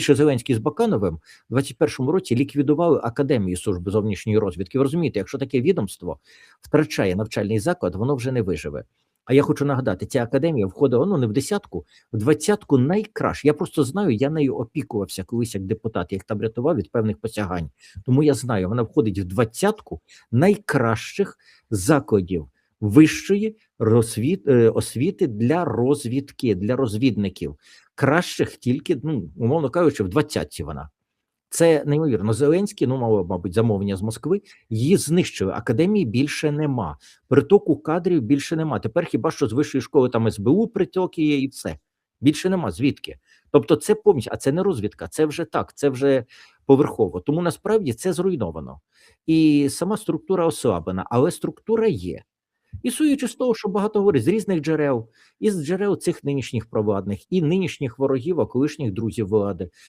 що Зеленський з Бакановим в 21-му році ліквідували Академію служби зовнішньої розвідки. Ви розумієте, якщо таке відомство втрачає навчальний заклад, воно вже не виживе. А я хочу нагадати, ця академія входила ну не в десятку, в двадцятку найкраще. Я просто знаю, я нею опікувався колись як депутат, я їх там рятував від певних посягань. Тому я знаю, вона входить в двадцятку найкращих закладів вищої розвід, е, освіти для розвідки, для розвідників. Кращих тільки, ну умовно кажучи, в двадцятці вона. Це неймовірно. Зеленський, ну мало, мабуть, замовлення з Москви. Її знищили. Академії більше нема. Притоку кадрів більше нема. Тепер хіба що з вищої школи там СБУ притоки є, і все більше нема. Звідки? Тобто, це повністю, а це не розвідка, це вже так, це вже поверхово. Тому насправді це зруйновано, і сама структура ослаблена, але структура є. І суючи з того, що багато говорить з різних джерел, із джерел цих нинішніх провладних і нинішніх ворогів, а колишніх друзів влади,